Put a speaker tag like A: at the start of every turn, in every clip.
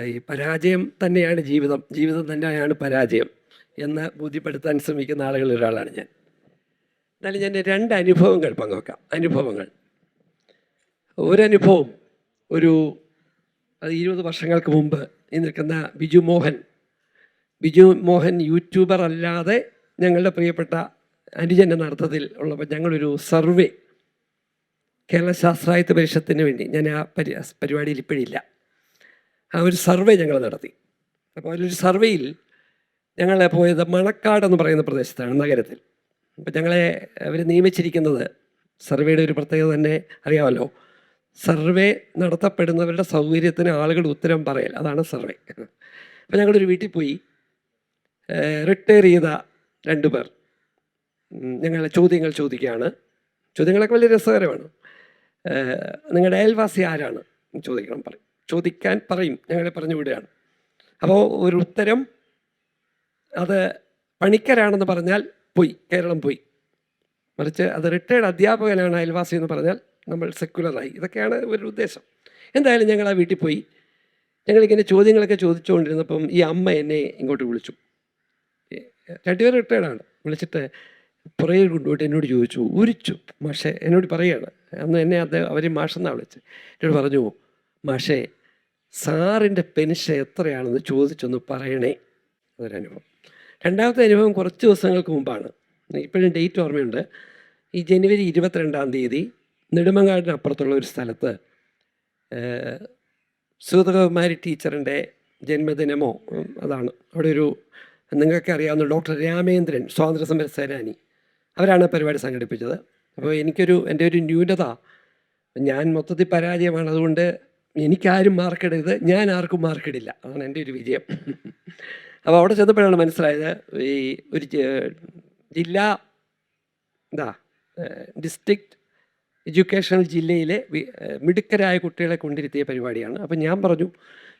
A: ഈ പരാജയം തന്നെയാണ് ജീവിതം. ജീവിതം തന്നെയാണ് പരാജയം എന്ന് ബോധ്യപ്പെടുത്താൻ ശ്രമിക്കുന്ന ആളുകളിൽ ഒരാളാണ് ഞാൻ. എന്നാലും ഞാൻ രണ്ട് അനുഭവങ്ങൾ പങ്കുവെക്കാം. അനുഭവങ്ങൾ. ഒരനുഭവം ഒരു അത് ഇരുപത് വർഷങ്ങൾക്ക് മുമ്പ് ഈ നിൽക്കുന്ന ബിജു മോഹൻ. ബിജു മോഹൻ യൂട്യൂബർ അല്ലാതെ ഞങ്ങളുടെ പ്രിയപ്പെട്ട അനുജൻ എന്ന അർത്ഥത്തിൽ ഉള്ളപ്പോൾ ഞങ്ങളൊരു സർവേ കേരള ശാസ്ത്രായത്വ പരിഷത്തിന് വേണ്ടി. ഞാൻ ആ പരി പരിപാടിയിൽ ഇപ്പോഴില്ല. ആ ഒരു സർവേ ഞങ്ങൾ നടത്തി. അപ്പോൾ അതിലൊരു സർവേയിൽ ഞങ്ങളെ പോയത് മണക്കാട് എന്ന് പറയുന്ന പ്രദേശത്താണ് നഗരത്തിൽ. അപ്പോൾ ഞങ്ങളെ അവർ നിയമിച്ചിരിക്കുന്നത് സർവേയുടെ ഒരു പ്രത്യേകത തന്നെ അറിയാമല്ലോ. സർവേ നടത്തപ്പെടുന്നവരുടെ സൗകര്യത്തിന് ആളുകൾ ഉത്തരം പറയൽ അതാണ് സർവേ. അപ്പോൾ ഞങ്ങളൊരു വീട്ടിൽ പോയി റിട്ടയർ ചെയ്ത രണ്ടു പേർ ഞങ്ങൾ ചോദ്യങ്ങൾ ചോദിക്കുകയാണ്. ചോദ്യങ്ങളൊക്കെ വലിയ രസകരമാണ്. നിങ്ങളുടെ അയൽവാസി ആരാണ്? ചോദിക്കണം പറയും. ചോദിക്കാൻ പറയും ഞങ്ങളെ പറഞ്ഞു വിടുകയാണ്. അപ്പോൾ ഒരു ഉത്തരം അത് പണിക്കരാണെന്ന് പറഞ്ഞാൽ പോയി കേരളം പോയി. മറിച്ച് അത് റിട്ടയർഡ് അധ്യാപകനാണ് അയൽവാസി എന്ന് പറഞ്ഞാൽ നമ്മൾ സെക്യുലറായി ഇതൊക്കെയാണ് ഒരു ഉദ്ദേശം. എന്തായാലും ഞങ്ങൾ ആ വീട്ടിൽ പോയി. ഞങ്ങളിങ്ങനെ ചോദ്യങ്ങളൊക്കെ ചോദിച്ചുകൊണ്ടിരുന്നപ്പം ഈ അമ്മ എന്നെ ഇങ്ങോട്ട് വിളിച്ചു. രണ്ടുപേരും റിട്ടയർഡാണ് വിളിച്ചിട്ട് പുറകെ കൊണ്ടുപോയിട്ട് എന്നോട് ചോദിച്ചു ഉരിച്ചു മാഷെ എന്നോട് പറയുകയാണ് അന്ന് എന്നെ അദ്ദേഹം അവർ മാഷെന്നാണ് വിളിച്ചത്. എന്നോട് പറഞ്ഞു മാഷേ സാറിന്റെ പെൻഷൻ എത്രയാണെന്ന് ചോദിച്ചൊന്ന് പറയണേ. അതൊരനുഭവം. രണ്ടാമത്തെ അനുഭവം കുറച്ച് ദിവസങ്ങൾക്ക് മുമ്പാണ്. ഇപ്പോഴും ഡേറ്റ് ഓർമ്മയുണ്ട്. ഈ ജനുവരി ഇരുപത്തിരണ്ടാം തീയതി നെടുമങ്ങാടിനപ്പുറത്തുള്ള ഒരു സ്ഥലത്ത് സൂതകുമാരി ടീച്ചറിന്റെ ജന്മദിനമോ അതാണ്. അവിടെ ഒരു നിങ്ങൾക്ക് അറിയാവുന്ന ഡോക്ടർ രാമേന്ദ്രൻ സ്വാതന്ത്ര്യ സമര സേനാനി. അവരാണ് പരിപാടി സംഘടിപ്പിച്ചത്. അപ്പോൾ എനിക്കൊരു എന്റെ ഒരു ന്യൂനത ഞാൻ മൊത്തത്തിൽ പരാജയമാണ്. അതുകൊണ്ട് എനിക്കാരും മാർക്കിടരുത് ഞാൻ ആർക്കും മാർക്കിടില്ല അതാണ് എന്റെ ഒരു വിജയം. അപ്പോൾ അവിടെ ചെന്നപ്പോഴാണ് മനസ്സിലായത് ഈ ഒരു ജില്ലാ എന്താ ഡിസ്ട്രിക്റ്റ് എഡ്യൂക്കേഷണൽ ജില്ലയിലെ മിടുക്കരായ കുട്ടികളെ കൊണ്ടിരുത്തിയ പരിപാടിയാണ്. അപ്പം ഞാൻ പറഞ്ഞു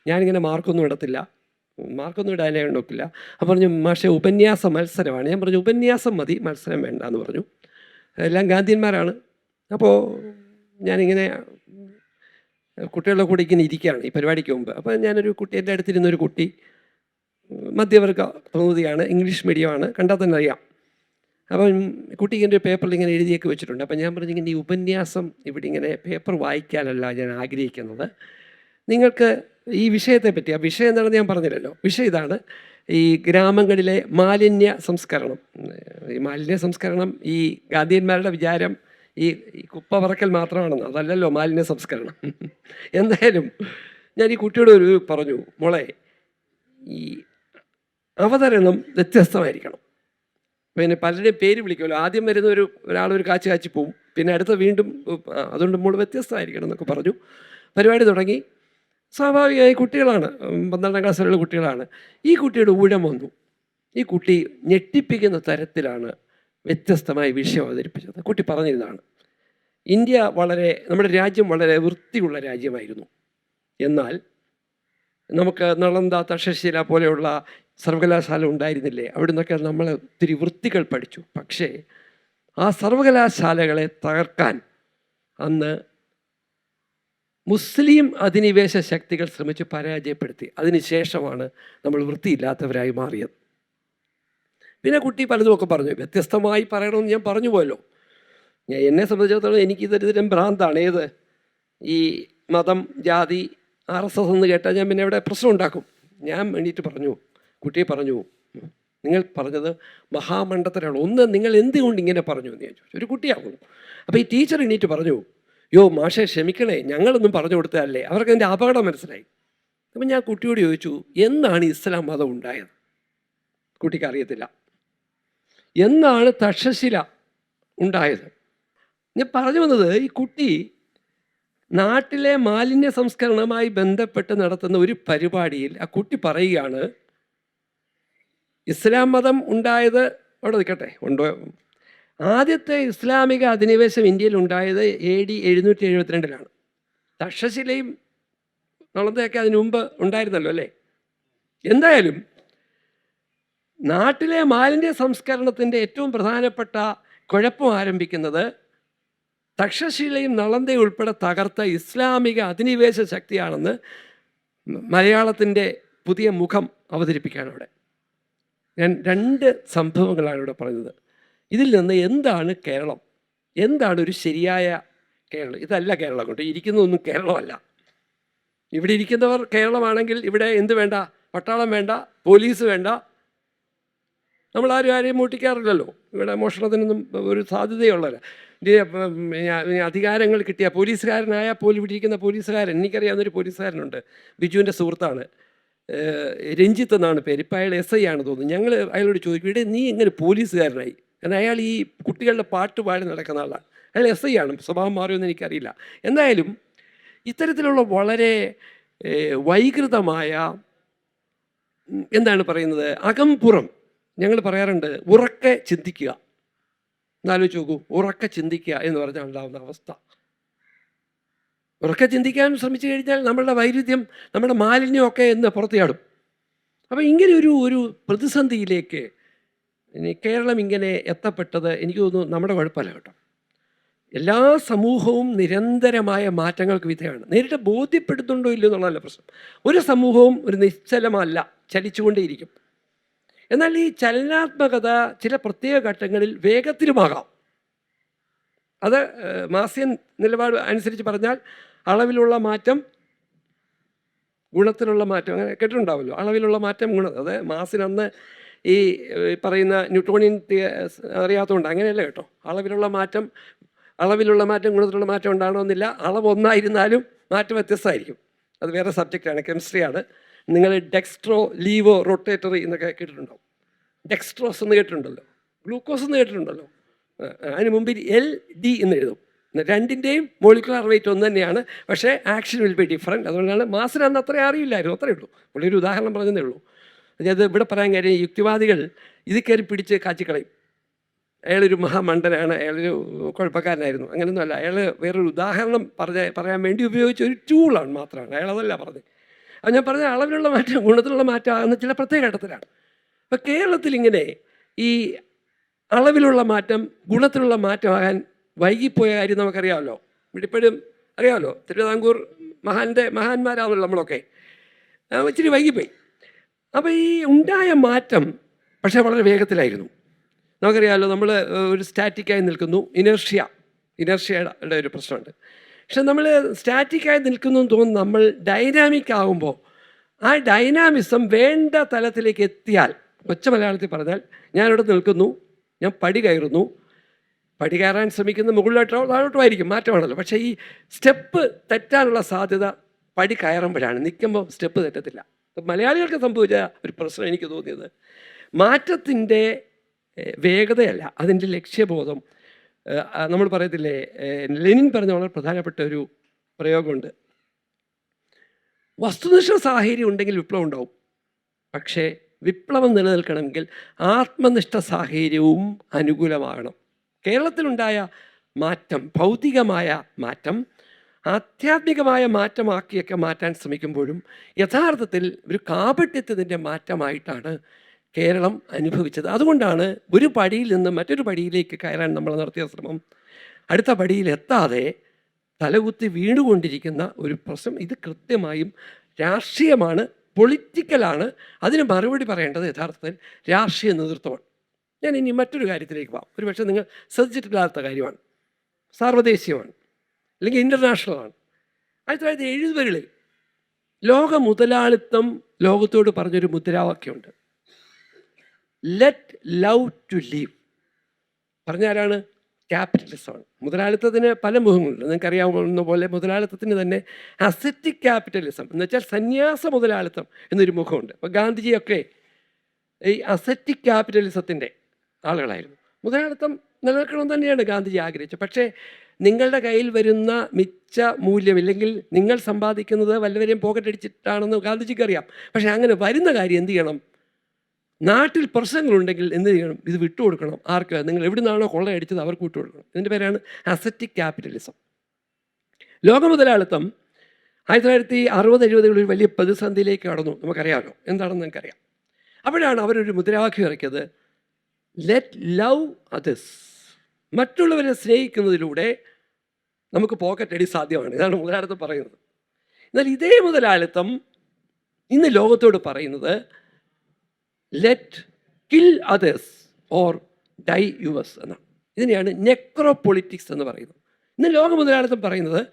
A: ഞാനിങ്ങനെ മാർക്കൊന്നും ഇടത്തില്ല. മാർക്കൊന്നും ഇടാനേ നോക്കില്ല. അപ്പം പറഞ്ഞു മാഷെ ഉപന്യാസ മത്സരമാണ്. ഞാൻ പറഞ്ഞു ഉപന്യാസം മതി മത്സരം വേണ്ട എന്ന് പറഞ്ഞു. എല്ലാം ഗാന്ധിയന്മാരാണ്. അപ്പോൾ ഞാനിങ്ങനെ കുട്ടികളുടെ കൂടെ ഇങ്ങനെ ഇരിക്കുകയാണ് ഈ പരിപാടിക്ക് മുമ്പ്. അപ്പോൾ ഞാനൊരു കുട്ടി എന്റെ അടുത്തിരുന്ന ഒരു കുട്ടി മധ്യവർഗ പ്രമുതിയാണ് ഇംഗ്ലീഷ് മീഡിയമാണ് കണ്ടാൽ തന്നെ അറിയാം. അപ്പം കുട്ടി ഇങ്ങനെ ഒരു പേപ്പറിൽ ഇങ്ങനെ എഴുതിയൊക്കെ വെച്ചിട്ടുണ്ട്. അപ്പം ഞാൻ പറഞ്ഞു ഇങ്ങനെ ഈ ഉപന്യാസം ഇവിടെ ഇങ്ങനെ പേപ്പർ വായിക്കാനല്ല ഞാൻ ആഗ്രഹിക്കുന്നത്. നിങ്ങൾക്ക് ഈ വിഷയത്തെ പറ്റി ആ വിഷയം എന്താണെന്ന് ഞാൻ പറഞ്ഞില്ലല്ലോ. വിഷയം ഇതാണ്. ഈ ഗ്രാമങ്ങളിലെ മാലിന്യ സംസ്കരണം ഈ മാലിന്യ സംസ്കരണം ഈ ഗാന്ധിയന്മാരുടെ വിചാരം ഈ കുപ്പ പറക്കൽ മാത്രമാണെന്ന്. അതല്ലല്ലോ മാലിന്യ സംസ്കരണം. എന്തായാലും ഞാൻ ഈ കുട്ടിയോട് ഒരു പറഞ്ഞു മോളെ ഈ അവതരണം വ്യത്യസ്തമായിരിക്കണം. പിന്നെ പലരുടെയും പേര് വിളിക്കുമല്ലോ. ആദ്യം വരുന്ന ഒരു ഒരാൾ ഒരു കാച്ചു കാച്ചി പോവും. പിന്നെ അടുത്ത വീണ്ടും അതുകൊണ്ട് മോൾ വ്യത്യസ്തമായിരിക്കണം എന്നൊക്കെ പറഞ്ഞു. പരിപാടി തുടങ്ങി. സ്വാഭാവികമായി കുട്ടികളാണ് പന്ത്രണ്ടാം ക്ലാസ്സിലുള്ള കുട്ടികളാണ്. ഈ കുട്ടിയുടെ ഊഴം വന്നു. ഈ കുട്ടി ഞെട്ടിപ്പിക്കുന്ന തരത്തിലാണ് വ്യത്യസ്തമായ വിഷയം അവതരിപ്പിച്ചത്. കുട്ടി പറഞ്ഞിരുന്നതാണ്. ഇന്ത്യ വളരെ നമ്മുടെ രാജ്യം വളരെ വൃത്തിയുള്ള രാജ്യമായിരുന്നു. എന്നാൽ നമുക്ക് നളന്ദ തക്ഷശില പോലെയുള്ള സർവകലാശാല ഉണ്ടായിരുന്നില്ലേ? അവിടെ നിന്നൊക്കെ നമ്മൾ ഒത്തിരി വൃത്തികൾ പഠിച്ചു. പക്ഷേ ആ സർവകലാശാലകളെ തകർക്കാൻ അന്ന് മുസ്ലിം അധിനിവേശ ശക്തികൾ ശ്രമിച്ച് പരാജയപ്പെടുത്തി. അതിനുശേഷമാണ് നമ്മൾ വൃത്തിയില്ലാത്തവരായി മാറിയത്. പിന്നെ കുട്ടി പലതുമൊക്കെ പറഞ്ഞു. വ്യത്യസ്തമായി പറയണമെന്ന് ഞാൻ പറഞ്ഞു പോയല്ലോ. ഞാൻ എന്നെ സംബന്ധിച്ചിടത്തോളം എനിക്ക് ദരിദ്രം ഭ്രാന്താണ്. ഏത്? ഈ മതം ജാതി ആർ എസ് എസ് എന്ന് കേട്ടാൽ ഞാൻ പിന്നെ ഇവിടെ പ്രശ്നം ഉണ്ടാക്കും. ഞാൻ വേണ്ടിയിട്ട് പറഞ്ഞു. കുട്ടിയെ പറഞ്ഞു നിങ്ങൾ പറഞ്ഞത് മഹാമണ്ഡത്തിലാണ് ഒന്ന് നിങ്ങൾ എന്തുകൊണ്ട് ഇങ്ങനെ പറഞ്ഞു? എന്ന് ഞാൻ ചോദിച്ചു. ഒരു കുട്ടിയാകുന്നു. അപ്പോൾ ഈ ടീച്ചർ എണീറ്റ് പറഞ്ഞു യോ മാഷെ ക്ഷമിക്കണേ. ഞങ്ങളൊന്നും പറഞ്ഞു കൊടുത്തതല്ലേ. അവർക്ക് എന്റെ അപകടം മനസ്സിലായി. അപ്പം ഞാൻ കുട്ടിയോട് ചോദിച്ചു എന്നാണ് ഇസ്ലാം മതം ഉണ്ടായത്? കുട്ടിക്ക് അറിയത്തില്ല. എന്നാണ് തക്ഷശില ഉണ്ടായത്. ഞാൻ പറഞ്ഞു വന്നത് ഈ കുട്ടി നാട്ടിലെ മാലിന്യ സംസ്കരണവുമായി ബന്ധപ്പെട്ട് നടത്തുന്ന ഒരു പരിപാടിയിൽ ആ കുട്ടി പറയുകയാണ് ഇസ്ലാം മതം ഉണ്ടായത് അവിടെ നിൽക്കട്ടെ ഉണ്ടോ? ആദ്യത്തെ ഇസ്ലാമിക അധിനിവേശം ഇന്ത്യയിൽ ഉണ്ടായത് എ ഡി എഴുന്നൂറ്റി എഴുപത്തിരണ്ടിലാണ്. തക്ഷശിലയും നളന്തയൊക്കെ അതിനു മുമ്പ് ഉണ്ടായിരുന്നല്ലോ അല്ലേ? എന്തായാലും നാട്ടിലെ മാലിന്യ സംസ്കരണത്തിന്റെ ഏറ്റവും പ്രധാനപ്പെട്ട കുഴപ്പം ആരംഭിക്കുന്നത് തക്ഷശിലയും നളന്തയും ഉൾപ്പെടെ തകർത്ത ഇസ്ലാമിക അധിനിവേശ ശക്തിയാണെന്ന് മലയാളത്തിന്റെ പുതിയ മുഖം അവതരിപ്പിക്കുകയാണ് അവിടെ ഞാൻ രണ്ട് സംഭവങ്ങളാണ് ഇവിടെ പറഞ്ഞത്. ഇതിൽ നിന്ന് എന്താണ് കേരളം? എന്താണ് ഒരു ശരിയായ കേരളം? ഇതല്ല കേരളം കൊണ്ട് ഇരിക്കുന്നതൊന്നും കേരളമല്ല. ഇവിടെ ഇരിക്കുന്നവർ കേരളമാണെങ്കിൽ ഇവിടെ എന്ത് വേണ്ട? പട്ടാളം വേണ്ട പോലീസ് വേണ്ട നമ്മൾ ആരും ആരെയും മൂട്ടിക്കാറില്ലല്ലോ. ഇവിടെ മോഷണത്തിനൊന്നും ഒരു ഉം, അധികാരങ്ങൾ കിട്ടിയ പോലീസുകാരനായ പോലും ഇവിടെ ഇരിക്കുന്ന പോലീസുകാരൻ എനിക്കറിയാവുന്നൊരു പോലീസുകാരനുണ്ട്. ബിജുവിന്റെ സുഹൃത്താണ്. രഞ്ജിത്ത് എന്നാണ് പേര്. ഇപ്പം അയാൾ എസ് ഐ ആണ് തോന്നുന്നു. ഞങ്ങൾ അയാളോട് ചോദിക്കും ഇവിടെ നീ എങ്ങനെ പോലീസുകാരനായി? കാരണം അയാൾ ഈ കുട്ടികളുടെ പാട്ട് പാടി നടക്കുന്ന ആളാണ് അയാൾ എസ് ഐ ആണ്. സ്വഭാവം മാറിയെന്ന് എനിക്കറിയില്ല. എന്തായാലും ഇത്തരത്തിലുള്ള വളരെ വൈകൃതമായ എന്താണ് പറയുന്നത്? അകംപുറം ഞങ്ങൾ പറയാറുണ്ട് ഉറക്കെ ചിന്തിക്കുക. എന്നാലോചിച്ച് നോക്കൂ ഉറക്കെ ചിന്തിക്കുക എന്ന് പറഞ്ഞാൽ ഉണ്ടാകുന്ന അവസ്ഥ. ഉറക്കെ ചിന്തിക്കാൻ ശ്രമിച്ചു കഴിഞ്ഞാൽ നമ്മളുടെ വൈരുദ്ധ്യം നമ്മുടെ മാലിന്യമൊക്കെ എന്ന് പുറത്തുചാടും അപ്പോൾ ഇങ്ങനെ ഒരു ഒരു പ്രതിസന്ധിയിലേക്ക് കേരളം ഇങ്ങനെ എത്തപ്പെട്ടത് എനിക്ക് തോന്നുന്നു നമ്മുടെ കുഴപ്പമല്ല കേട്ടോ. എല്ലാ സമൂഹവും നിരന്തരമായ മാറ്റങ്ങൾക്ക് വിധേയമാണ് നേരിട്ട് ബോധ്യപ്പെടുത്തുന്നുണ്ടോ ഇല്ലയോ എന്നുള്ളതല്ല പ്രശ്നം. ഒരു സമൂഹവും ഒരു നിശ്ചലമല്ല ചലിച്ചുകൊണ്ടേയിരിക്കും. എന്നാൽ ഈ ചലനാത്മകത ചില പ്രത്യേക ഘട്ടങ്ങളിൽ വേഗത്തിലുമാകാം. അത് മാസ്യൻ നിലപാട് അനുസരിച്ച് പറഞ്ഞാൽ അളവിലുള്ള മാറ്റം ഗുണത്തിലുള്ള മാറ്റം അങ്ങനെ കേട്ടിട്ടുണ്ടാവുമല്ലോ അളവിലുള്ള മാറ്റം ഗുണ അത് മാസിന് അന്ന് ഈ പറയുന്ന ന്യൂട്ടോണിയൻ അറിയാത്തതുകൊണ്ട് അങ്ങനെയല്ല കേട്ടോ. അളവിലുള്ള മാറ്റം അളവിലുള്ള മാറ്റം ഗുണത്തിലുള്ള മാറ്റം ഉണ്ടാകണമെന്നില്ല. അളവ് ഒന്നായിരുന്നാലും മാറ്റം വ്യത്യസ്തമായിരിക്കും. അത് വേറെ സബ്ജക്റ്റാണ് കെമിസ്ട്രിയാണ്. നിങ്ങൾ ഡെക്സ്ട്രോ ലീവോ റൊട്ടേറ്ററി എന്നൊക്കെ കേട്ടിട്ടുണ്ടാവും. ഡെക്സ്ട്രോസ് എന്ന് കേട്ടിട്ടുണ്ടല്ലോ. ഗ്ലൂക്കോസ് എന്ന് കേട്ടിട്ടുണ്ടല്ലോ. അതിന് മുമ്പിൽ എൽ ഡി എന്ന് എഴുതും. രണ്ടിന്റെയും മോളിക്കുലർ വെയിറ്റ് ഒന്ന് തന്നെയാണ്. പക്ഷേ ആക്ഷൻ വിൽ ബി ഡിഫറെന്റ് അതുകൊണ്ടാണ് മാസിന് അന്ന് അത്രയും അറിയില്ലായിരുന്നു. അത്രയേ ഉള്ളൂ. ഇവിടെ ഒരു ഉദാഹരണം പറഞ്ഞതേ ഉള്ളൂ. അതായത് ഇവിടെ പറയാൻ കാര്യം യുക്തിവാദികൾ ഇത് കയറി പിടിച്ച് കാച്ചിക്കളയും. അയാളൊരു മഹാമണ്ഡനാണ് അയാളൊരു കുഴപ്പക്കാരനായിരുന്നു. അങ്ങനെയൊന്നുമല്ല. അയാൾ വേറൊരു ഉദാഹരണം പറഞ്ഞ പറയാൻ വേണ്ടി ഉപയോഗിച്ച ഒരു ടൂളാണ് മാത്രമാണ്. അയാൾ അതല്ല പറഞ്ഞത്. അത് ഞാൻ പറഞ്ഞ അളവിലുള്ള മാറ്റം ഗുണത്തിലുള്ള മാറ്റം ആകുന്ന ചില പ്രത്യേക ഘട്ടത്തിലാണ്. അപ്പോൾ കേരളത്തിൽ ഇങ്ങനെ ഈ അളവിലുള്ള മാറ്റം ഗുണത്തിലുള്ള മാറ്റമാകാൻ വൈകിപ്പോയ കാര്യം നമുക്കറിയാമല്ലോ. ഇപ്പോഴും അറിയാമല്ലോ തിരുവിതാംകൂർ മഹാന്റെ മഹാന്മാരാണല്ലോ നമ്മളൊക്കെ. ഇച്ചിരി വൈകിപ്പോയി. അപ്പോൾ ഈ ഉണ്ടായ മാറ്റം പക്ഷേ വളരെ വേഗത്തിലായിരുന്നു. നമുക്കറിയാമല്ലോ നമ്മൾ ഒരു സ്റ്റാറ്റിക്കായി നിൽക്കുന്നു ഇനർഷ്യ. ഇനർഷ്യയുടെ ഒരു പ്രശ്നമുണ്ട്. പക്ഷെ നമ്മൾ സ്റ്റാറ്റിക്കായി നിൽക്കുന്നു എന്ന് തോന്നുന്നു നമ്മൾ ഡൈനാമിക് ആകുമ്പോൾ ആ ഡൈനാമിസം വേണ്ട തലത്തിലേക്ക് എത്തിയാൽ ഒച്ച മലയാളത്തിൽ പറഞ്ഞാൽ ഞാനിവിടെ നിൽക്കുന്നു ഞാൻ പടി കയറുന്നു. പടി കയറാൻ ശ്രമിക്കുന്ന മുകളിലോട്ടോ താഴോട്ടുമായിരിക്കും മാറ്റമാണല്ലോ. പക്ഷേ ഈ സ്റ്റെപ്പ് തെറ്റാനുള്ള സാധ്യത പടി കയറുമ്പോഴാണ്. നിൽക്കുമ്പോൾ സ്റ്റെപ്പ് തെറ്റത്തില്ല. മലയാളികൾക്ക് സംഭവിച്ച ഒരു പ്രശ്നം എനിക്ക് തോന്നിയത് മാറ്റത്തിന്റെ വേഗതയല്ല അതിന്റെ ലക്ഷ്യബോധം. നമ്മൾ പറയത്തില്ലേ ലെനിൻ പറഞ്ഞ വളരെ പ്രധാനപ്പെട്ട ഒരു പ്രയോഗമുണ്ട്. വസ്തുനിഷ്ഠ സാഹചര്യം ഉണ്ടെങ്കിൽ വിപ്ലവം ഉണ്ടാവും. പക്ഷേ വിപ്ലവം നിലനിൽക്കണമെങ്കിൽ ആത്മനിഷ്ഠ സാഹചര്യവും അനുകൂലമാകണം. കേരളത്തിലുണ്ടായ മാറ്റം ഭൗതികമായ മാറ്റം ആധ്യാത്മികമായ മാറ്റമാക്കിയൊക്കെ മാറ്റാൻ ശ്രമിക്കുമ്പോഴും യഥാർത്ഥത്തിൽ ഒരു കാപട്യത്തിന്റെ മാറ്റമായിട്ടാണ് കേരളം അനുഭവിച്ചത്. അതുകൊണ്ടാണ് ഒരു പടിയിൽ നിന്ന് മറ്റൊരു പടിയിലേക്ക് കയറാൻ നമ്മൾ നടത്തിയ ശ്രമം. അടുത്ത പടിയിൽ എത്താതെ തലകുത്തി വീണുകൊണ്ടിരിക്കുന്ന ഒരു പ്രശ്നം ഇത് കൃത്യമായും രാഷ്ട്രീയമാണ് പൊളിറ്റിക്കലാണ് അതിന് മറുപടി പറയേണ്ടത് യഥാർത്ഥത്തിൽ രാഷ്ട്രീയ നേതൃത്വമാണ്. ഞാൻ ഇനി മറ്റൊരു കാര്യത്തിലേക്ക് പോകാം. ഒരുപക്ഷെ നിങ്ങൾ ശ്രദ്ധിച്ചിട്ടില്ലാത്ത കാര്യമാണ്. സാർവദേശീയമാണ് അല്ലെങ്കിൽ ഇന്റർനാഷണലാണ് ആയിരത്തി തൊള്ളായിരത്തി എഴുപതുകളിൽ ലോക മുതലാളിത്തം ലോകത്തോട് പറഞ്ഞൊരു മുദ്രാവാക്യമുണ്ട്. ലെറ്റ് ലവ് ടു ലീവ് പറഞ്ഞാരാണ്? ക്യാപിറ്റലിസമാണ് മുതലാളിത്തത്തിന് പല മുഖങ്ങളുണ്ട്. നിങ്ങൾക്ക് അറിയാവുന്ന പോലെ മുതലാളിത്തത്തിന് തന്നെ അസറ്റിക് ക്യാപിറ്റലിസം എന്ന് വെച്ചാൽ സന്യാസ മുതലാളിത്തം എന്നൊരു മുഖമുണ്ട്. അപ്പോൾ ഗാന്ധിജിയൊക്കെ ഈ അസറ്റിക് ക്യാപിറ്റലിസത്തിന്റെ ആളുകളായിരുന്നു. മുതലാളിത്തം നിലനിൽക്കണമെന്ന് തന്നെയാണ് ഗാന്ധിജി ആഗ്രഹിച്ചത്. പക്ഷേ നിങ്ങളുടെ കയ്യിൽ വരുന്ന മിച്ച മൂല്യം ഇല്ലെങ്കിൽ നിങ്ങൾ സമ്പാദിക്കുന്നത് വല്ലവരെയും പോക്കറ്റടിച്ചിട്ടാണെന്ന് ഗാന്ധിജിക്ക് അറിയാം പക്ഷേ അങ്ങനെ വരുന്ന കാര്യം എന്ത് ചെയ്യണം? നാട്ടിൽ പ്രശ്നങ്ങളുണ്ടെങ്കിൽ എന്ത് ചെയ്യണം? ഇത് വിട്ടുകൊടുക്കണം. ആർക്ക്? നിങ്ങൾ എവിടെ നിന്നാണോ കൊള്ളയടിച്ചത് അവർക്ക് വിട്ടുകൊടുക്കണം. ഇതിന്റെ പേരാണ് അസറ്റിക് ക്യാപിറ്റലിസം. ലോക മുതലാളിത്തം ആയിരത്തി തൊള്ളായിരത്തി അറുപത് എഴുപതുകളിൽ ഒരു വലിയ പ്രതിസന്ധിയിലേക്ക് കടന്നു. നമുക്കറിയാമല്ലോ എന്താണെന്ന് നമുക്കറിയാം. അപ്പോഴാണ് അവരൊരു മുദ്രാവാക്യം ഇറക്കിയത്. ലെറ്റ് ലവ് അതേഴ്സ് മറ്റുള്ളവരെ സ്നേഹിക്കുന്നതിലൂടെ നമുക്ക് പോക്കറ്റ് അടി സാധ്യമാണ്. ഇതാണ് മുതലാളിത്തം പറയുന്നത്. എന്നാൽ ഇതേ മുതലാളിത്തം ഇന്ന് ലോകത്തോട് പറയുന്നത് let kill others or die yours എന്നാണ് ഇതിനെയാണ് നെക്രോ പൊളിറ്റിക്സ് എന്ന് പറയുന്നത്. ഇന്ന് ലോക മുതലാളിത്തം പറയുന്നത്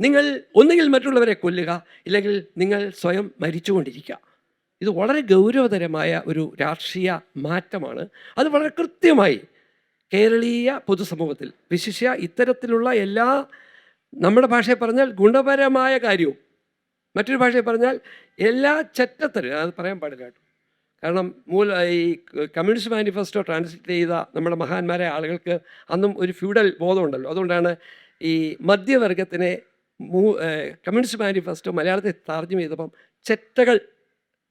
A: നിങ്ങൾ ഒന്നുകിൽ മറ്റുള്ളവരെ കൊല്ലുക ഇല്ലെങ്കിൽ നിങ്ങൾ സ്വയം മരിച്ചുകൊണ്ടിരിക്കുക. ഇത് വളരെ ഗൗരവതരമായ ഒരു രാഷ്ട്രീയ മാറ്റമാണ്. അത് വളരെ കൃത്യമായി കേരളീയ പൊതുസമൂഹത്തിൽ വിശിഷ്യ ഇത്തരത്തിലുള്ള എല്ലാ നമ്മുടെ ഭാഷയിൽ പറഞ്ഞാൽ ഗുണപരമായ കാര്യവും. മറ്റൊരു ഭാഷയിൽ പറഞ്ഞാൽ എല്ലാ ചറ്റത്തരും അത് പറയാൻ പാടില്ല കാരണം മൂല ഈ കമ്മ്യൂണിസ്റ്റ് മാനിഫെസ്റ്റോ ട്രാൻസ്ലേറ്റ് ചെയ്ത നമ്മുടെ മഹാന്മാരെ ആളുകൾക്ക് അന്നും ഒരു ഫ്യൂഡൽ ബോധമുണ്ടല്ലോ. അതുകൊണ്ടാണ് ഈ മധ്യവർഗത്തിനെ മൂ കമ്മ്യൂണിസ്റ്റ് മാനിഫെസ്റ്റോ മലയാളത്തിൽ താർജ്യം ചെയ്തപ്പം ചെറ്റകൾ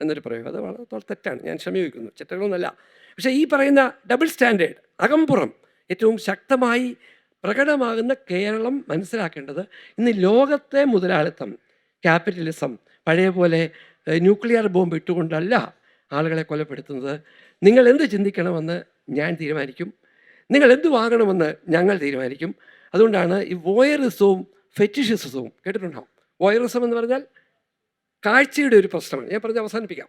A: എന്നൊരു പ്രയോഗം അത് വളരെ തെറ്റാണ്. ഞാൻ ക്ഷമയോഗിക്കുന്നു ചെറ്റകളൊന്നല്ല. പക്ഷേ ഈ പറയുന്ന ഡബിൾ സ്റ്റാൻഡേർഡ് അകംപുറം ഏറ്റവും ശക്തമായി പ്രകടമാകുന്ന കേരളം മനസ്സിലാക്കേണ്ടത് ഇന്ന് ലോകത്തെ മുതലാളിത്തം ക്യാപിറ്റലിസം പഴയ പോലെ ന്യൂക്ലിയർ ബോംബ് ഇട്ടുകൊണ്ടല്ല ആളുകളെ കൊലപ്പെടുത്തുന്നത്. നിങ്ങൾ എന്ത് ചിന്തിക്കണമെന്ന് ഞാൻ തീരുമാനിക്കും. നിങ്ങൾ എന്ത് വാങ്ങണമെന്ന് ഞങ്ങൾ തീരുമാനിക്കും. അതുകൊണ്ടാണ് ഈ വോയറിസവും ഫെറ്റിഷിസവും കേട്ടിട്ടുണ്ടാവും വോയറിസം എന്ന് പറഞ്ഞാൽ കാഴ്ചയുടെ ഒരു പ്രശ്നമാണ്. ഞാൻ പറഞ്ഞ് അവസാനിപ്പിക്കാം.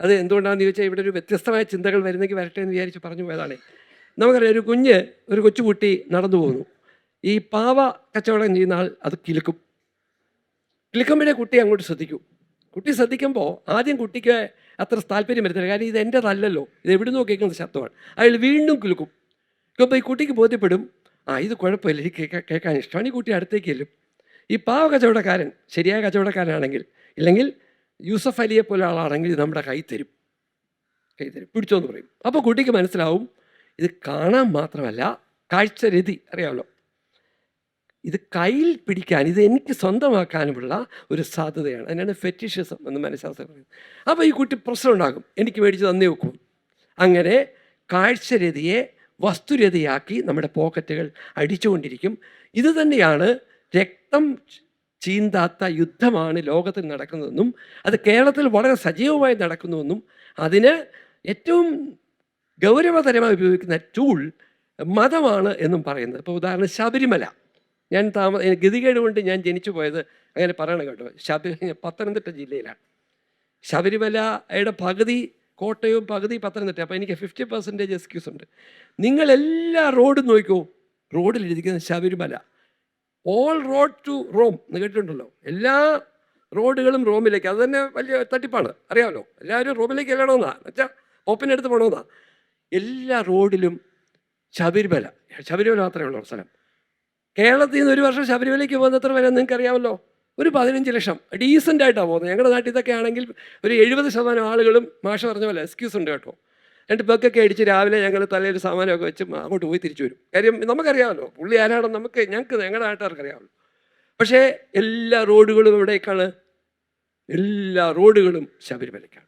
A: അത് എന്തുകൊണ്ടാണെന്ന് ചോദിച്ചാൽ ഇവിടെ ഒരു വ്യത്യസ്തമായ ചിന്തകൾ വരുന്നെങ്കിൽ വരട്ടെ എന്ന് വിചാരിച്ച് പറഞ്ഞു പോയതാണ്. നമുക്കറിയാം ഒരു കുഞ്ഞ് ഒരു കൊച്ചുകുട്ടി നടന്നു പോകുന്നു. ഈ പാവ കച്ചവടം ചെയ്യുന്ന ആൾ അത് കിലുക്കും. കിലുക്കുമ്പോഴേ കുട്ടി അങ്ങോട്ട് ശ്രദ്ധിക്കും. കുട്ടി ശ്രദ്ധിക്കുമ്പോൾ ആദ്യം കുട്ടിക്ക് അത്ര താല്പര്യം വരുന്നില്ല. കാരണം ഇത് എന്റെതല്ലല്ലോ ഇത് എവിടെ നിന്നോ കേൾക്കുന്ന ശബ്ദമാണ്. അയാൾ വീണ്ടും കുലുക്കും അപ്പോൾ ഈ കുട്ടിക്ക് ബോധ്യപ്പെടും ആ ഇത് കുഴപ്പമില്ല. എനിക്ക് കേൾക്കാൻ കേൾക്കാൻ ഇഷ്ടമാണ്. ഈ കുട്ടി അടുത്തേക്ക് ചെല്ലും. ഈ പാവ കച്ചവടക്കാരൻ ശരിയായ കച്ചവടക്കാരനാണെങ്കിൽ ഇല്ലെങ്കിൽ യൂസഫ് അലിയെ പോലെ ആളാണെങ്കിൽ ഇത് നമ്മുടെ കൈ തരും. കൈ തരും. പിടിച്ചോന്ന് പറയും. അപ്പോൾ കുട്ടിക്ക് മനസ്സിലാവും ഇത് കാണാൻ മാത്രമല്ല കാഴ്ചരതി അറിയാമല്ലോ. ഇത് കയ്യിൽ പിടിക്കാൻ ഇത് എനിക്ക് സ്വന്തമാക്കാനുമുള്ള ഒരു സാധ്യതയാണ്. അതിനാണ് ഫെറ്റിഷിസം എന്ന് മനഃശാസ്ത്രം പറയുന്നത്. അപ്പോൾ ഈ കുട്ടി പ്രശ്നം ഉണ്ടാകും എനിക്ക് മേടിച്ച് തന്നെ വെക്കും. അങ്ങനെ കാഴ്ചരതിയെ വസ്തുരതിയാക്കി നമ്മുടെ പോക്കറ്റുകൾ അടിച്ചുകൊണ്ടിരിക്കും. ഇത് തന്നെയാണ് രക്തം ചീന്താത്ത യുദ്ധമാണ് ലോകത്തിൽ നടക്കുന്നതെന്നും അത് കേരളത്തിൽ വളരെ സജീവമായി നടക്കുന്നുവെന്നും അതിന് ഏറ്റവും ഗൗരവതരമായി ഉപയോഗിക്കുന്ന ടൂൾ മതമാണ് എന്നും പറയുന്നത്. ഇപ്പോൾ ഉദാഹരണം ശബരിമല. ഞാൻ താമ ഗതികേട് കൊണ്ട് ഞാൻ ജനിച്ചു പോയത് അങ്ങനെ പറയണം കേട്ടോ. ശബരി പത്തനംതിട്ട ജില്ലയിലാണ്. ശബരിമലയുടെ പകുതി കോട്ടയവും പകുതി പത്തനംതിട്ട അപ്പോൾ എനിക്ക് ഫിഫ്റ്റി പെർസെന്റേജ് എക്സ്ക്യൂസ് ഉണ്ട്. നിങ്ങളെല്ലാ റോഡും നോക്കൂ. റോഡിൽ ഇരിക്കുന്ന Sabarimala. All road to Rome എന്ന് കേട്ടിട്ടുണ്ടല്ലോ. എല്ലാ റോഡുകളും റോമിലേക്ക്. അത് തന്നെ വലിയ തട്ടിപ്പാണ്. അറിയാമല്ലോ. എല്ലാവരും റോമിലേക്ക് ചെല്ലണമെന്നാ എന്നുവെച്ചാൽ ഓപ്പിനടുത്ത് പോകണമെന്നാ എല്ലാ റോഡിലും ശബരിമല. ശബരിമല മാത്രമേ ഉള്ളൂ സ്ഥലം കേരളത്തിൽ നിന്ന് ഒരു വർഷം ശബരിമലയ്ക്ക് പോകുന്ന എത്ര വരെ നിങ്ങൾക്ക് അറിയാമല്ലോ ഒരു പതിനഞ്ച് ലക്ഷം. ഡീസന്റ് ആയിട്ടാണ് പോകുന്നത്. ഞങ്ങളുടെ നാട്ടിൽ ഇതൊക്കെ ആണെങ്കിൽ ഒരു എഴുപത് ശതമാനം ആളുകളും മാഷ പറഞ്ഞ പോലെ എക്സ്ക്യൂസ് ഉണ്ട് കേട്ടോ. രണ്ട് ബക്കൊക്കെ അടിച്ച് രാവിലെ ഞങ്ങൾ തലയിൽ സാമാനമൊക്കെ വെച്ച് അങ്ങോട്ട് പോയി തിരിച്ചു വരും. കാര്യം നമുക്കറിയാമല്ലോ പുള്ളി ആരാണെന്ന് നമുക്ക് ഞങ്ങൾക്ക് ഞങ്ങളുടെ നാട്ടുകാർക്ക് അറിയാമല്ലോ പക്ഷേ എല്ലാ റോഡുകളും എവിടേക്കാണ്? എല്ലാ റോഡുകളും ശബരിമലയ്ക്കാണ്.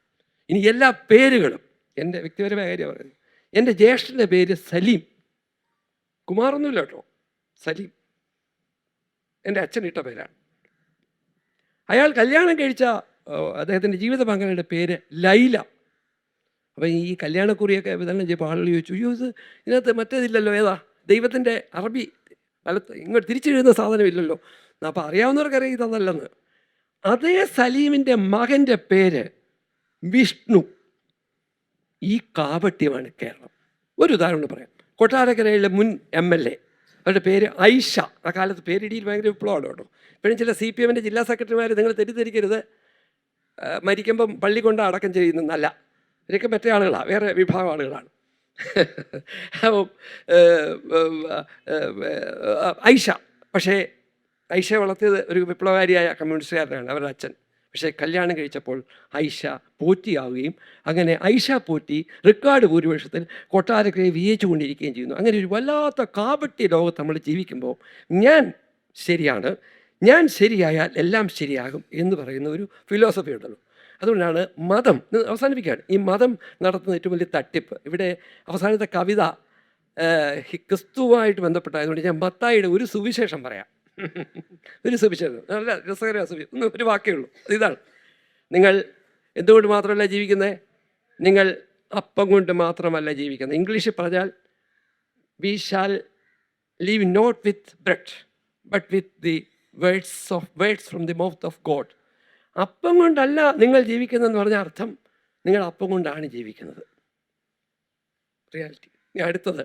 A: ഇനി എല്ലാ പേരുകളും എന്റെ വ്യക്തിപരമായ കാര്യമാണ് പറയുന്നത് എന്റെ ജ്യേഷ്ഠന്റെ പേര് സലീം. കുമാറൊന്നുമില്ല കേട്ടോ. സലീം എന്റെ അച്ഛൻ ഇട്ട പേരാണ്. അയാൾ കല്യാണം കഴിച്ച അദ്ദേഹത്തിന്റെ ജീവിത പങ്കാളിയുടെ പേര് ലൈല. അപ്പം ഈ കല്യാണക്കുറിയൊക്കെ വിതരണം ചെയ്യുമ്പോൾ ആളുകൾ ചോദിച്ചു അയ്യോ ഇത് ഇതിനകത്ത് മറ്റേതില്ലല്ലോ ഏതാ? ദൈവത്തിന്റെ അറബി വലത്ത് ഇങ്ങോട്ട് തിരിച്ചെഴുതുന്ന സാധനമില്ലല്ലോ. അപ്പോൾ അറിയാവുന്നവർക്കറിയാം ഇതല്ലെന്ന് അതേ സലീമിന്റെ മകന്റെ പേര് വിഷ്ണു. ഈ കാപട്യമാണ് കേരളം. ഒരു ഉദാഹരണം പറയാം. കൊട്ടാരക്കരയിലെ മുൻ എം എൽ എ. അവരുടെ പേര് ഐഷ. ആ കാലത്ത് പേരിടിയിൽ ഭയങ്കര വിപ്ലവമാണ് കേട്ടോ. ഇപ്പോഴും ചില സി പി എമ്മിന്റെ ജില്ലാ സെക്രട്ടറിമാർ നിങ്ങൾ തെറ്റിദ്ധരിക്കരുത്. മരിക്കുമ്പം പള്ളി കൊണ്ട് അടക്കം ചെയ്യുന്നതല്ല. ഇവരൊക്കെ മറ്റേ ആളുകളാണ് വേറെ വിഭാഗം ആളുകളാണ്. ഐഷ. പക്ഷേ ഐഷ വളർത്തിയത് ഒരു വിപ്ലവകാരിയായ കമ്മ്യൂണിസ്റ്റുകാരനാണ് അവരുടെ അച്ഛൻ. പക്ഷേ കല്യാണം കഴിച്ചപ്പോൾ ഐഷ പോറ്റിയാവുകയും അങ്ങനെ ഐഷ പോറ്റി റെക്കോർഡ് ഭൂരിപക്ഷത്തിൽ കൊട്ടാരക്കരയെ വിജയിച്ചുകൊണ്ടിരിക്കുകയും ചെയ്യുന്നു. അങ്ങനെ ഒരു വല്ലാത്ത കാപട്യ ലോകത്ത് നമ്മൾ ജീവിക്കുമ്പോൾ ഞാൻ ശരിയാണ് ഞാൻ ശരിയായാൽ എല്ലാം ശരിയാകും എന്ന് പറയുന്ന ഒരു ഫിലോസഫി ഉണ്ടല്ലോ. അതുകൊണ്ടാണ് മതം അവസാനിപ്പിക്കുകയാണ്. ഈ മതം നടത്തുന്ന ഏറ്റവും വലിയ തട്ടിപ്പ്. ഇവിടെ അവസാനത്തെ കവിത ക്രിസ്തുവായിട്ട് ബന്ധപ്പെട്ടായതുകൊണ്ട് ഞാൻ മത്തായിയുടെ ഒരു സുവിശേഷം പറയാം. ഒരു സുവിശേഷം നല്ല രസകരമായ സുവിശേഷം ഒരു വാക്കേ ഉള്ളൂ. ഇതാണ്. നിങ്ങൾ എന്തുകൊണ്ട് മാത്രമല്ല ജീവിക്കുന്നത് നിങ്ങൾ അപ്പം കൊണ്ട് മാത്രമല്ല ജീവിക്കുന്നത് ഇംഗ്ലീഷിൽ പറഞ്ഞാൽ we shall live not with bread but with the words of words from the mouth of God അപ്പം കൊണ്ടല്ല നിങ്ങൾ ജീവിക്കുന്നതെന്ന് പറഞ്ഞ അർത്ഥം നിങ്ങൾ അപ്പം കൊണ്ടാണ് ജീവിക്കുന്നത്. റിയാലിറ്റി അടുത്തത്.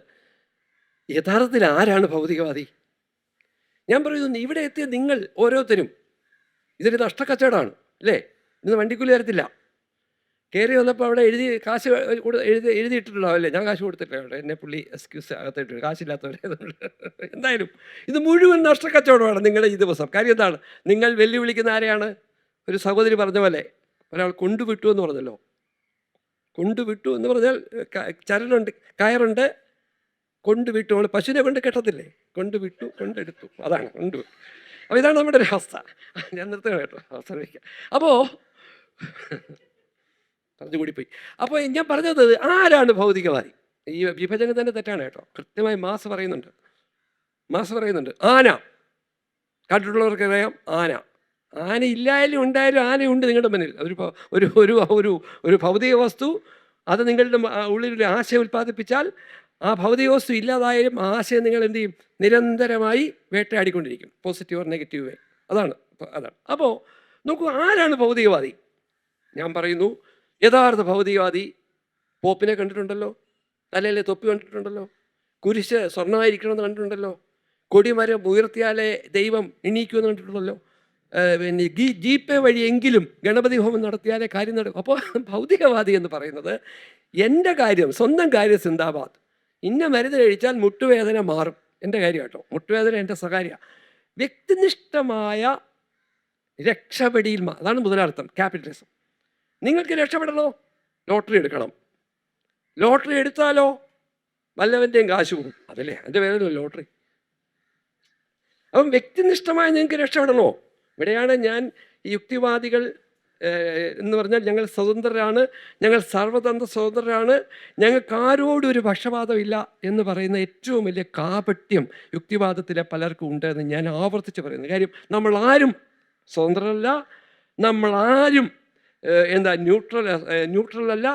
A: യഥാർത്ഥത്തിൽ ആരാണ് ഭൗതികവാദി? ഞാൻ പറയുന്നു ഇവിടെ എത്തിയ നിങ്ങൾ ഓരോരുത്തരും ഇതൊരു നഷ്ടക്കച്ചവടമാണ് അല്ലേ? ഇന്ന് വണ്ടിക്കൂലി തരത്തില്ല. കയറി വന്നപ്പോൾ അവിടെ എഴുതി കാശ് എഴുതി എഴുതിയിട്ടുണ്ടാവും അല്ലേ? ഞാൻ കാശ് കൊടുത്തിട്ടില്ല അവിടെ. എന്നെ പുള്ളി എക്സ്ക്യൂസ് അകത്തിട്ട് കാശില്ലാത്തവരെ എന്തായാലും ഇത് മുഴുവൻ നഷ്ടക്കച്ചവടമാണ് നിങ്ങളുടെ ഈ ദിവസം. കാര്യം എന്താണ്? നിങ്ങൾ വെല്ലുവിളിക്കുന്ന ആരെയാണ്? ഒരു സഹോദരി പറഞ്ഞ പോലെ ഒരാൾ കൊണ്ടുവിട്ടു എന്ന് പറഞ്ഞല്ലോ. കൊണ്ടുവിട്ടു എന്ന് പറഞ്ഞാൽ ചരലുണ്ട് കയറുണ്ട് കൊണ്ടുവിട്ടു നമ്മൾ പശുവിനെ കൊണ്ട് കെട്ടത്തില്ലേ? കൊണ്ടുവിട്ടു കൊണ്ടെടുത്തു. അതാണ് കൊണ്ടു. അപ്പോൾ ഇതാണ് നമ്മുടെ ഒരു അവസ്ഥ. ഞാൻ നിർത്തുക കേട്ടോ അവസരം വയ്ക്കാം അപ്പോൾ പറഞ്ഞുകൂടിപ്പോയി. അപ്പോൾ ഞാൻ പറഞ്ഞത് ആരാണ് ഭൗതികവാദി? ഈ വിഭജനം തന്നെ തെറ്റാണ് കേട്ടോ. കൃത്യമായി മാസ് പറയുന്നുണ്ട്. മാസ് പറയുന്നുണ്ട് ആന. കണ്ടിട്ടുള്ളവർക്ക് അറിയാം ആന. ആന ഇല്ലായാലും ഉണ്ടായാലും ആനയുണ്ട് നിങ്ങളുടെ മുന്നിൽ. ഒരു ഒരു ഒരു ഒരു ഭൗതിക വസ്തു. അത് നിങ്ങളുടെ ഉള്ളിൽ ഒരു ആശയം ഉൽപ്പാദിപ്പിച്ചാൽ ആ ഭൗതിക വസ്തു ഇല്ലാതായാലും ആശയം നിങ്ങൾ എന്ത് ചെയ്യും? നിരന്തരമായി വേട്ടയാടിക്കൊണ്ടിരിക്കും. പോസിറ്റീവ് ഓർ നെഗറ്റീവ് വേ അതാണ്. അതാണ്. അപ്പോൾ നോക്കൂ ആരാണ് ഭൗതികവാദി? ഞാൻ പറയുന്നു യഥാർത്ഥ ഭൗതികവാദി പോപ്പിനെ കണ്ടിട്ടുണ്ടല്ലോ? തലയിലെ തൊപ്പി കണ്ടിട്ടുണ്ടല്ലോ? കുരിശ് സ്വർണമായിരിക്കണമെന്ന് കണ്ടിട്ടുണ്ടല്ലോ? കൊടിമരം ഉയർത്തിയാലേ ദൈവം എണീക്കുമെന്ന് കണ്ടിട്ടുണ്ടല്ലോ? പിന്നെ ഗീ ജി പേ വഴിയെങ്കിലും ഗണപതി ഹോമം നടത്തിയാലേ കാര്യം നടക്കും. അപ്പോൾ ഭൗതികവാദി എന്ന് പറയുന്നത് എന്റെ കാര്യം സ്വന്തം കാര്യം സിന്ദാബാദ്. ഇന്ന മരുന്ന് കഴിച്ചാൽ മുട്ടുവേദന മാറും. എന്റെ കാര്യം കേട്ടോ. മുട്ടുവേദന എന്റെ സ്വകാര്യ. വ്യക്തിനിഷ്ഠമായ രക്ഷപ്പെടിയിൽ അതാണ് മുതലാർത്ഥം ക്യാപിറ്റലിസം നിങ്ങൾക്ക് രക്ഷപ്പെടണോ? ലോട്ടറി എടുക്കണം. ലോട്ടറി എടുത്താലോ? വല്ലവന്റെയും കാശ് പോകും അതല്ലേ? എന്റെ പേരല്ലോ ലോട്ടറി. അപ്പം വ്യക്തിനിഷ്ഠമായി നിങ്ങൾക്ക് രക്ഷപ്പെടണോ? ഇവിടെയാണ് ഞാൻ യുക്തിവാദികൾ എന്ന് പറഞ്ഞാൽ ഞങ്ങൾ സ്വതന്ത്രരാണ് ഞങ്ങൾ സർവതന്ത്ര സ്വതന്ത്രരാണ് ഞങ്ങൾക്ക് ആരോടും ഒരു പക്ഷപാതമില്ല എന്ന് പറയുന്ന ഏറ്റവും വലിയ കാപട്യം യുക്തിവാദത്തിലെ പലർക്കും ഉണ്ട് എന്ന് ഞാൻ ആവർത്തിച്ച് പറയുന്നു. കാര്യം നമ്മൾ ആരും സ്വതന്ത്രരല്ല നമ്മൾ ആരും എന്താ ന്യൂട്രൽ ന്യൂട്രലല്ല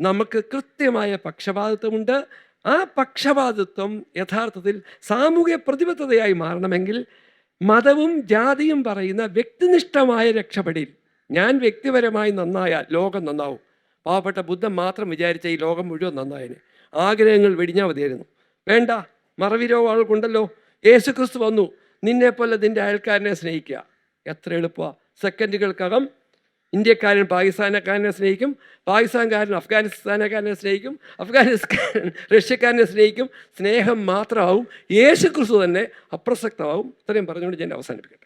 A: നമുക്ക് കൃത്യമായ പക്ഷപാതിത്വമുണ്ട്. ആ പക്ഷപാതിത്വം യഥാർത്ഥത്തിൽ സാമൂഹ്യ പ്രതിബദ്ധതയായി മാറണമെങ്കിൽ മതവും ജാതിയും പറയുന്ന വ്യക്തിനിഷ്ഠമായ രക്ഷപ്പെടിൽ ഞാൻ വ്യക്തിപരമായി നന്നായാൽ ലോകം നന്നാവും. പാവപ്പെട്ട ബുദ്ധൻ മാത്രം വിചാരിച്ച ഈ ലോകം മുഴുവൻ നന്നായതിന് ആഗ്രഹങ്ങൾ വെടിഞ്ഞാൽ മതിയായിരുന്നു. വേണ്ട മറവി രോഗങ്ങൾക്കുണ്ടല്ലോ യേശു ക്രിസ്തു വന്നു. നിന്നെപ്പോലെ നിന്റെ അയൽക്കാരനെ സ്നേഹിക്കുക. എത്ര എളുപ്പമാണ് സെക്കൻഡുകൾക്കകം ഇന്ത്യക്കാരൻ പാകിസ്ഥാനക്കാരനെ സ്നേഹിക്കും. പാകിസ്ഥാൻകാരൻ അഫ്ഗാനിസ്ഥാനക്കാരനെ സ്നേഹിക്കും. അഫ്ഗാനിസ്ഥാൻ റഷ്യക്കാരനെ സ്നേഹിക്കും. സ്നേഹം മാത്രമാവും. യേശു ക്രിസ്തു തന്നെ അപ്രസക്തമാവും. ഇത്രയും പറഞ്ഞുകൊണ്ട് ഞാൻ അവസാനിപ്പിക്കട്ടെ.